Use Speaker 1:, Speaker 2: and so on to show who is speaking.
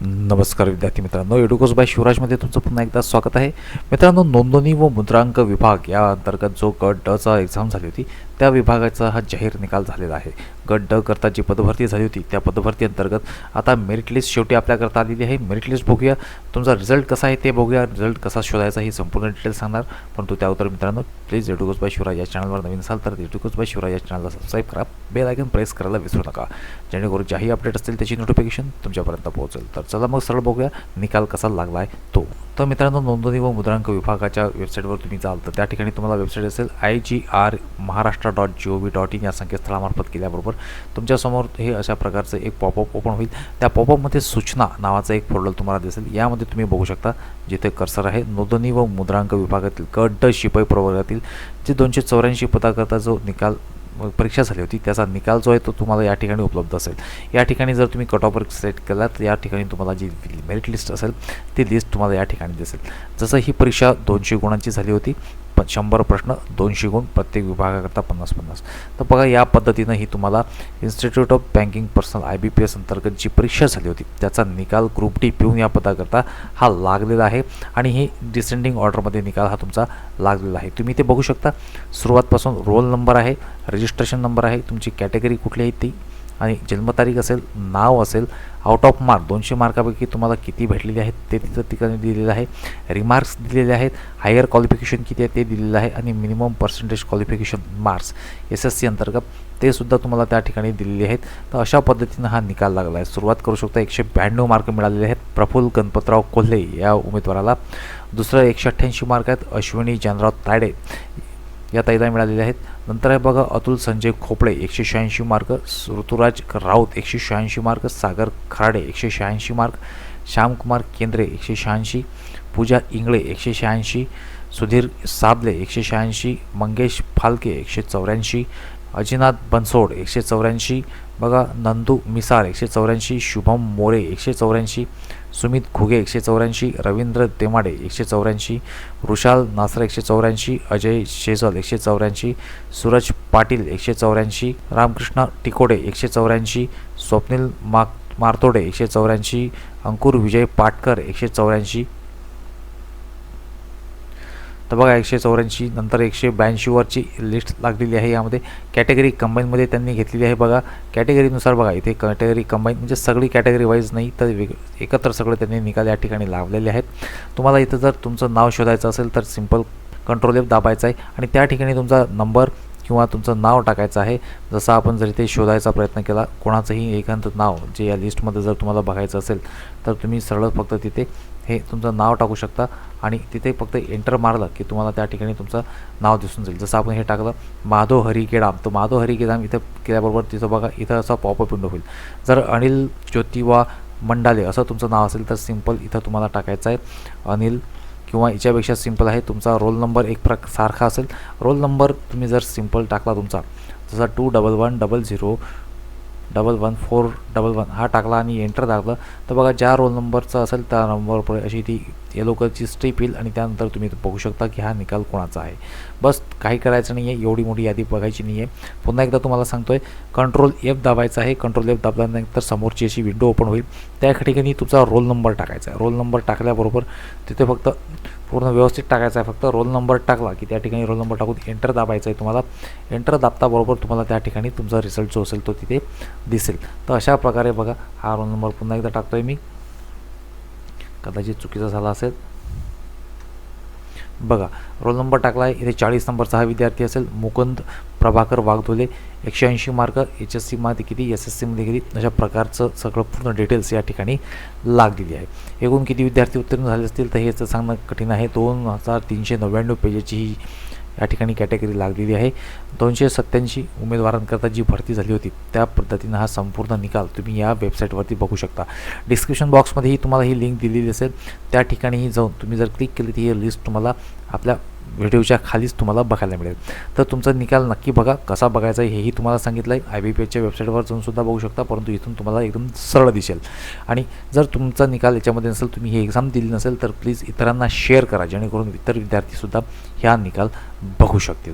Speaker 1: नमस्कार विद्यार्थी मित्रांनो एडुकोस बाय शिवराजमध्ये तुमचं पुन्हा एकदा स्वागत आहे. मित्रांनो नोंदणी व मुद्रांक विभाग या अंतर्गत जो गट डचा एक्झाम झाली होती त्या विभागाचा हा जाहीर निकाल झालेला आहे. गट ड करता जी पदभरती झाली होती त्या पदभरती अंतर्गत आता मेरिट लिस्ट शेवटी आपल्याकरता आलेली आहे. मेरिट लिस्ट बघूया तुमचा रिझल्ट कसा आहे ते बघूया. रिझल्ट कसा शोधायचा ही संपूर्ण डिटेल सांगणार. परंतु त्या उत्तर मित्रांनो प्लीज एडुकोस बाय शिवराज या चॅनलवर नवीन असाल तर एडुकोस बाय शिवराज या चॅनलला सबस्क्राईब करा. बेल आयकन प्रेस करायला विसरू नका. जेणेकरून ज्याही अपडेट असतील त्याची नोटिफिकेशन तुमच्यापर्यंत पोहोचेल. तर चला मग सरळ बघूया निकाल कसा लागला आहे तो. तर मित्रांनो नोंदणी व मुद्रांक विभागाच्या वेबसाईटवर तुम्ही जाल तर त्या ठिकाणी तुम्हाला वेबसाईट असेल I G R Maharashtra dot G O V dot in या संकेतस्थळामार्फत केल्याबरोबर तुमच्यासमोर हे अशा प्रकारचं एक पॉपअप ओपन होईल. त्या पॉपअपमध्ये सूचना नावाचं एक फोल्डर तुम्हाला दिसेल. यामध्ये तुम्ही बघू शकता जिथे कर्सर आहे नोंदणी व मुद्रांक विभागातील गट ड शिपाई प्रवर्गातील जे दोनशे चौऱ्याऐंशी पदाकरता जो निकाल परीक्षा झाली होती. त्याचा निकाल जो आहे तो तुम्हाला या ठिकाणी उपलब्ध असेल. या ठिकाणी जर तुम्ही कट ऑफर सिलेक्ट केला तर या ठिकाणी तुम्हाला जी मेरिट लिस्ट असेल ती लिस्ट तुम्हाला या ठिकाणी दिसेल. जसं ही परीक्षा दोनशे गुणांची झाली होती प शंभर प्रश्न दोनशे गुण प्रत्येक विभागाकरता पन्नास पन्नास. तर बघा या पद्धतीनं ही तुम्हाला institute of banking personnel I B P S अंतर्गत जी परीक्षा झाली होती त्याचा निकाल ग्रुप डी पिऊन या पदाकरता हा लागलेला आहे. आणि ही डिसेंडिंग ऑर्डरमध्ये निकाल हा तुमचा लागलेला आहे. तुम्ही ते बघू शकता. सुरुवातपासून रोल नंबर आहे रजिस्ट्रेशन नंबर आहे तुमची कॅटेगरी कुठली आहे ती? आणि जन्मतारीख असेल नाव असेल आउट ऑफ मार्क दोनशे मार्कापैकी तुम्हाला किती भेटलेले आहेत ते तिथं ठिकाणी दिलेलं आहे. रिमार्क्स दिलेले आहेत हायर क्वालिफिकेशन किती आहे ते दिलेलं आहे आणि minimum percentage qualification marks S S C अंतर्गत ते सुद्धा तुम्हाला त्या ठिकाणी दिलेले आहेत. तर अशा पद्धतीनं हा निकाल लागला आहे. सुरुवात करू शकता एकशे ब्याण्णव मार्क मिळालेले आहेत प्रफुल्ल गणपतराव कोल्हे या उमेदवाराला. दुसरं एकशे अठ्ठ्याऐंशी मार्क आहेत अश्विनी जानराव तायडे. या ताईला मिळालेल्या आहेत. नंतर आहे बघा अतुल संजय खोपडे एकशे शहाऐंशी मार्क. ऋतुराज राऊत एकशे शहाऐंशी मार्क. सागर खराडे एकशे शहाऐंशी मार्क. श्यामकुमार केंद्रे एकशे शहाऐंशी. पूजा इंगळे एकशे शहाऐंशी. सुधीर साबले एकशे शहाऐंशी. मंगेश फालके एकशे चौऱ्याऐंशी. अजिनाथ बनसोड एकशे चौऱ्याऐंशी बघा नंदू मिसाळ एकशे चौऱ्याऐंशी शुभम मोरे एकशे चौऱ्याऐंशी सुमित घुगे एकशे चौऱ्याऐंशी रवींद्र देमाडे एकशे चौऱ्याऐंशी वृषाल नासर एकशे चौऱ्याऐंशी अजय शेजल एकशे चौऱ्याऐंशी सूरज पाटील एकशे चौऱ्याऐंशी रामकृष्ण टिकोडे एकशे चौऱ्याऐंशी स्वप्नील माक मारतोडे एकशे चौऱ्याऐंशी अंकुर विजय पाटकर एकशे चौऱ्याऐंशी तर बघा एकशे चौऱ्याऐंशी नंतर एकशे ब्याऐंशीवरची लिस्ट लागलेली आहे यामध्ये. कॅटेगरी कंबाईनमध्ये त्यांनी घेतलेली आहे बघा. कॅटेगरीनुसार बघा इथे कॅटेगरी कंबाईन म्हणजे सगळी कॅटेगरी वाईज नाही तर वेग एकत्र सगळे त्यांनी निकाल या ठिकाणी लावलेले आहेत. तुम्हाला इथं जर तुमचं नाव शोधायचं असेल तर सिंपल कंट्रोल एफ दाबायचं आहे. आणि त्या ठिकाणी तुमचा नंबर किंवा तुमचं नाव टाकायचं आहे. जसं आपण जर इथे शोधायचा प्रयत्न केला कोणाचंही एखादं नाव जे या लिस्टमध्ये जर तुम्हाला बघायचं असेल तर तुम्ही सरळ फक्त तिथे हे तुमचं नाव टाकू शकता आणि तिथे फक्त एंटर मारलं की तुम्हाला त्या ठिकाणी तुमचं नाव दिसून जाईल. जसं आपण हे टाकलं माधव हरी केडाम तर माधव हरी केडाम इथं केल्याबरोबर तिथं बघा इथं असा पॉपअप विंडो होईल. जर अनिल ज्योतिवा मंडाले असं तुमचं नाव असेल तर सिंपल इथं तुम्हाला टाकायचं आहे. अनिल किंवा याच्यापेक्षा सिंपल आहे. तुमचा रोल नंबर एक प्रक सारखा असेल. रोल नंबर तुम्ही जर सिंपल टाकला तुमचा जसा two double one double zero double one four double one हा टाकला आणि एंटर दाबलं तर बघा ज्या रोल नंबरचा असेल त्या नंबरवर अशी ती येलो कलरची स्ट्रीप येईल आणि त्यानंतर तुम्ही बघू शकता की हा निकाल कोणाचा आहे. बस काही करायचं नाही आहे एवढी मोठी यादी बघायची नाही आहे पुन्हा एकदा तुम्हाला सांगतो आहे कंट्रोल एफ दाबायचा आहे. कंट्रोल एफ दाबल्यानंतर समोरची अशी विंडो ओपन होईल. त्या ठिकाणी तुमचा रोल नंबर टाकायचा आहे. रोल नंबर टाकल्याबरोबर तिथे फक्त पूर्ण व्यवस्थित टाकायचा आहे. फक्त रोल नंबर टाकला की त्या ठिकाणी रोल नंबर टाकून एंटर दाबायचं आहे तुम्हाला एंटर दाबताबरोबर तुम्हाला त्या ठिकाणी तुमचा रिझल्ट जो असेल तो तिथे दिसेल. तर अशा प्रकारे बघा हा रोल नंबर पुन्हा एकदा टाकतो आहे मी. कदाचित चुकीचा झाला असेल. बघा रोल नंबर टाकला आहे इथे चाळीस नंबरचा हा विद्यार्थी असेल मुकुंद प्रभाकर वाघधोले एकशे ऐंशी मार्क एच एस सीमध्ये किती एस एस सीमध्ये किती अशा प्रकारचं सगळं पूर्ण डिटेल्स या ठिकाणी लागलेली आहे. एकूण किती विद्यार्थी उत्तीर्ण झाले असतील तर हेच सांगणं कठीण आहे. दोन हजार तीनशे नव्याण्णव पेजेची ही या ठिकाणी कॅटेगरी लागलेली आहे. दोनशे सत्त्याऐंशी उमेदवारांकरता जी भरती झाली होती त्या पद्धतीनं हा संपूर्ण निकाल तुम्ही या वेबसाईटवरती बघू शकता. डिस्क्रिप्शन बॉक्समध्येही तुम्हाला ही लिंक दिलेली असेल. त्या ठिकाणीही जाऊन तुम्ही जर क्लिक केली तर ही लिस्ट तुम्हाला आपल्या व्हिडिओच्या खालीच तुम्हाला बघायला मिळेल. तर तुमचा निकाल नक्की बघा कसा बघायचा आहे हेही तुम्हाला सांगितलं आहे आय बी पी एचच्या वेबसाईटवर जाऊन सुद्धा बघू शकता परंतु इथून तुम्हाला एकदम सरळ दिसेल. आणि जर तुमचा निकाल याच्यामध्ये नसेल तुम्ही ही एक्झाम दिली नसेल तर प्लीज इतरांना शेअर करा जेणेकरून इतर विद्यार्थीसुद्धा ह्या निकाल बघू शकतील.